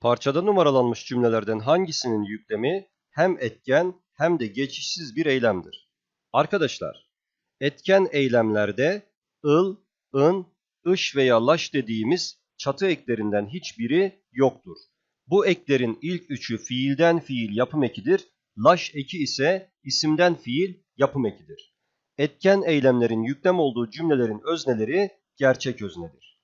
Parçada numaralanmış cümlelerden hangisinin yüklemi hem etken hem de geçişsiz bir eylemdir? Arkadaşlar, etken eylemlerde ıl, ın, ış veya laş dediğimiz çatı eklerinden hiçbiri yoktur. Bu eklerin ilk üçü fiilden fiil yapım ekidir. Laş eki ise isimden fiil yapım ekidir. Etken eylemlerin yüklem olduğu cümlelerin özneleri gerçek öznedir.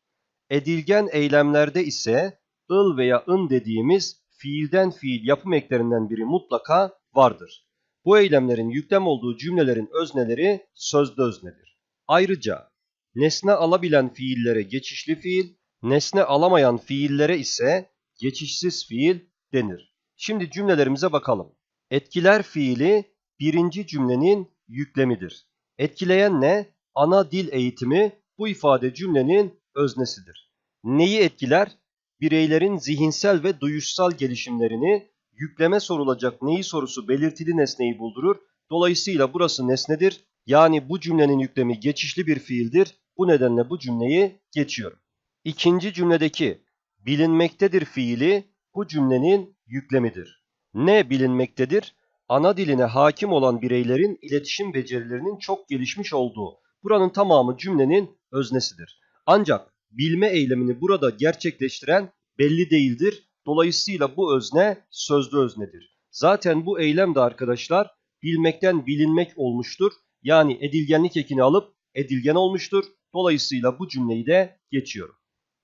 Edilgen eylemlerde ise ıl veya ın dediğimiz fiilden fiil yapım eklerinden biri mutlaka vardır. Bu eylemlerin yüklem olduğu cümlelerin özneleri sözde öznedir. Ayrıca nesne alabilen fiillere geçişli fiil, nesne alamayan fiillere ise geçişsiz fiil denir. Şimdi cümlelerimize bakalım. Etkiler fiili birinci cümlenin yüklemidir. Etkileyen ne? Ana dil eğitimi bu ifade cümlenin öznesidir. Neyi etkiler? Bireylerin zihinsel ve duyuşsal gelişimlerini yükleme sorulacak neyi sorusu belirtili nesneyi buldurur. Dolayısıyla burası nesnedir. Yani bu cümlenin yüklemi geçişli bir fiildir. Bu nedenle bu cümleyi geçiyorum. İkinci cümledeki bilinmektedir fiili bu cümlenin yüklemidir. Ne bilinmektedir? Ana diline hakim olan bireylerin iletişim becerilerinin çok gelişmiş olduğu. Buranın tamamı cümlenin öznesidir. Ancak bilme eylemini burada gerçekleştiren belli değildir. Dolayısıyla bu özne sözlü öznedir. Zaten bu eylem de arkadaşlar bilmekten bilinmek olmuştur. Yani edilgenlik ekini alıp edilgen olmuştur. Dolayısıyla bu cümleyi de geçiyorum.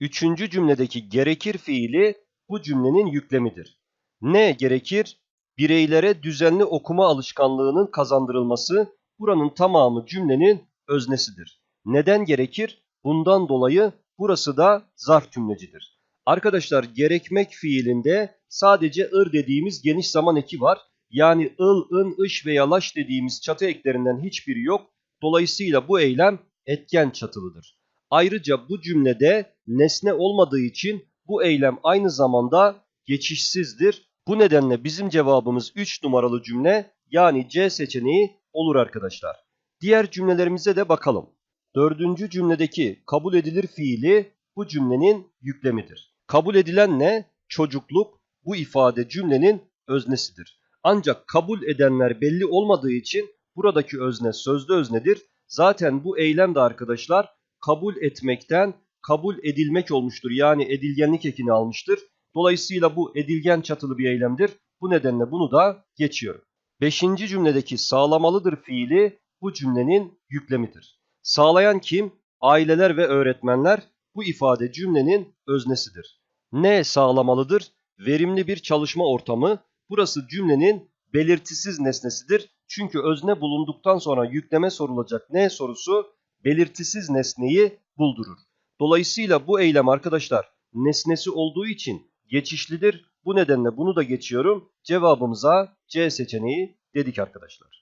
Üçüncü cümledeki gerekir fiili bu cümlenin yüklemidir. Ne gerekir? Bireylere düzenli okuma alışkanlığının kazandırılması buranın tamamı cümlenin öznesidir. Neden gerekir? Bundan dolayı burası da zarf cümlecidir. Arkadaşlar gerekmek fiilinde sadece ır dediğimiz geniş zaman eki var. Yani ıl, ın, ış veya laş dediğimiz çatı eklerinden hiçbiri yok. Dolayısıyla bu eylem etken çatılıdır. Ayrıca bu cümlede nesne olmadığı için bu eylem aynı zamanda geçişsizdir. Bu nedenle bizim cevabımız 3 numaralı cümle yani C seçeneği olur arkadaşlar. Diğer cümlelerimize de bakalım. Dördüncü cümledeki kabul edilir fiili bu cümlenin yüklemidir. Kabul edilen ne? Çocukluk. Bu ifade cümlenin öznesidir. Ancak kabul edenler belli olmadığı için buradaki özne sözlü öznedir. Zaten bu eylem de arkadaşlar kabul etmekten kabul edilmek olmuştur. Yani edilgenlik ekini almıştır. Dolayısıyla bu edilgen çatılı bir eylemdir. Bu nedenle bunu da geçiyorum. Beşinci cümledeki sağlamalıdır fiili bu cümlenin yüklemidir. Sağlayan kim? Aileler ve öğretmenler. Bu ifade cümlenin öznesidir. Ne sağlamalıdır? Verimli bir çalışma ortamı. Burası cümlenin belirtisiz nesnesidir. Çünkü özne bulunduktan sonra yükleme sorulacak ne sorusu belirtisiz nesneyi buldurur. Dolayısıyla bu eylem arkadaşlar nesnesi olduğu için geçişlidir. Bu nedenle bunu da geçiyorum. Cevabımıza C seçeneği dedik arkadaşlar.